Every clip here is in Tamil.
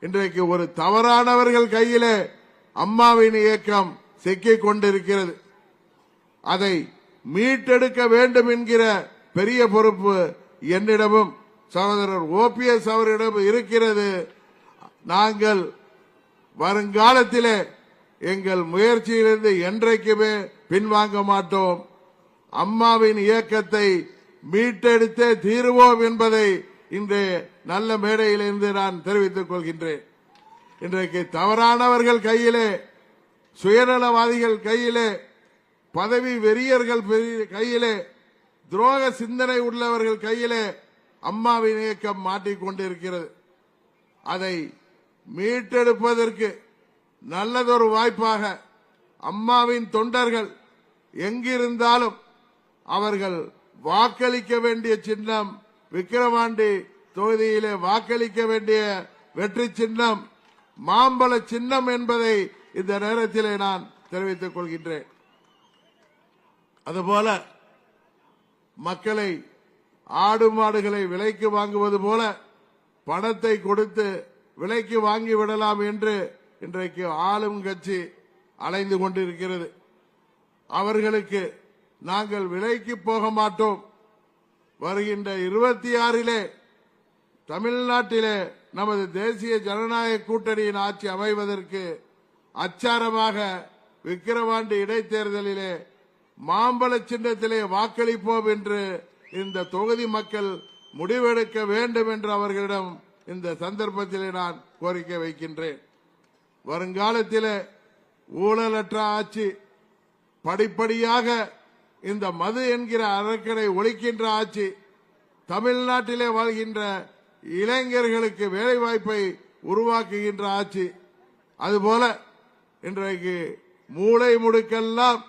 இன்றைக்கு ஒரு தவறானவர்கள் கையிலே அம்மாவின் இயக்கம் சிக்கிக் கொண்டிருக்கிறது. அதை மீட்டெடுக்க வேண்டும் என்கிற பெரிய பொறுப்பு என்னிடமும் சகோதரர் ஓபிஎஸ் அவரிடம் இருக்கிறது. நாங்கள் வருங்காலத்திலே எங்கள் முயற்சியிலிருந்து என்றைக்குமே பின்வாங்க மாட்டோம். அம்மாவின் இயக்கத்தை மீட்டெடுத்தே தீருவோம் என்பதை இன்று நல்ல மேடையிலிருந்து நான் தெரிவித்துக் கொள்கின்றேன். இன்றைக்கு தவறானவர்கள் கையிலே சுயநலவாதிகள் கையிலே பதவி வெறியர்கள் பெரிய- கையிலே துரோக சிந்தனை உள்ளவர்கள் கையிலே அம்மாவின் இயக்கம் மாட்டிக்கொண்டிருக்கிறது அதை மீட்டெடுப்பதற்கு நல்லதொரு வாய்ப்பாக அம்மாவின் தொண்டர்கள் எங்கிருந்தாலும் அவர்கள் வாக்களிக்க வேண்டிய சின்னம் விக்கிரவாண்டி தொகுதியிலே வாக்களிக்க வேண்டிய வெற்றி சின்னம் மாம்பழ சின்னம் என்பதை இந்த நேரத்திலே நான் தெரிவித்துக் கொள்கின்றேன். அதுபோல மக்களை ஆடு மாடுகளை விலைக்கு வாங்குவது போல பணத்தை கொடுத்து விலைக்கு வாங்கி விடலாம் என்று இன்றைக்கு ஆளும் கட்சி அலைந்து கொண்டிருக்கிறது. அவர்களுக்கு நாங்கள் விலைக்கு போக மாட்டோம். வருகின்ற இருபத்தி ஆறிலே தமிழ்நாட்டிலே நமது தேசிய ஜனநாயக கூட்டணியின் ஆட்சி அமைவதற்கு அச்சாரமாக விக்கிரவாண்டி இடைத்தேர்தலிலே மாம்பழ சின்னத்திலே வாக்களிப்போம் என்று இந்த தொகுதி மக்கள் முடிவெடுக்க வேண்டும் என்று அவர்களிடம் இந்த சந்தர்ப்பத்திலே நான் கோரிக்கை வைக்கின்றேன். வருங்காலத்திலே ஊழலற்ற ஆட்சி படிப்படியாக இந்த மது என்கிற அரக்கனை ஒழிக்கின்ற ஆட்சி தமிழ்நாட்டிலே வாழ்கின்ற இளைஞர்களுக்கு வேலைவாய்ப்பை உருவாக்குகின்ற ஆட்சி. அதுபோல இன்றைக்கு மூளை முடுக்கெல்லாம்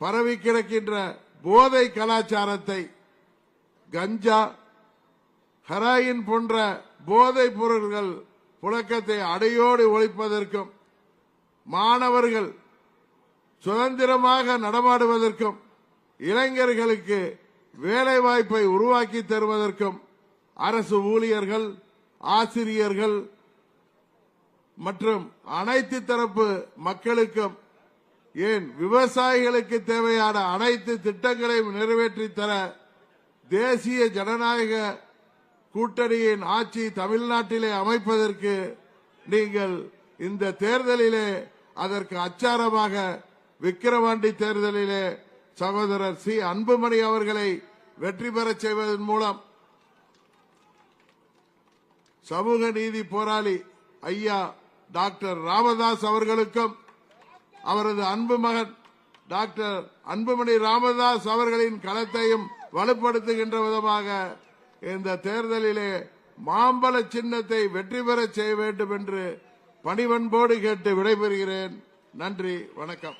பரவி கிடக்கின்ற போதை கலாச்சாரத்தை கஞ்சா ஹெராயின் போன்ற போதைப் பொருள்கள் புழக்கத்தை அடையோடு ஒழிப்பதற்கும் மாணவர்கள் சுதந்திரமாக நடமாடுவதற்கும் இளைஞர்களுக்கு வேலை வாய்ப்பை உருவாக்கி தருவதற்கும் அரசு ஊழியர்கள் ஆசிரியர்கள் மற்றும் அனைத்து தரப்பு மக்களுக்கும் ஏன் விவசாயிகளுக்கு தேவையான அனைத்து திட்டங்களையும் நிறைவேற்றி தர தேசிய ஜனநாயக கூட்டணியின் ஆட்சி தமிழ்நாட்டிலே அமைப்பதற்கு நீங்கள் இந்த தேர்தலிலே அதற்கு அச்சாரமாக விக்கிரவாண்டி தேர்தலிலே சகோதரர் சி. அன்புமணி அவர்களை வெற்றி பெறச் செய்வதன் மூலம் சமூக நீதி போராளி ஐயா டாக்டர் ராமதாஸ் அவர்களுக்கும் அவரது அன்பு மகன் டாக்டர் அன்புமணி ராமதாஸ் அவர்களின் களத்தையும் வலுப்படுத்துகின்ற விதமாக இந்த தேர்தலிலே மாம்பழ சின்னத்தை வெற்றி பெறச் செய்ய வேண்டும் என்று பணிவன்போடு கேட்டு விடைபெறுகிறேன். நன்றி வணக்கம்.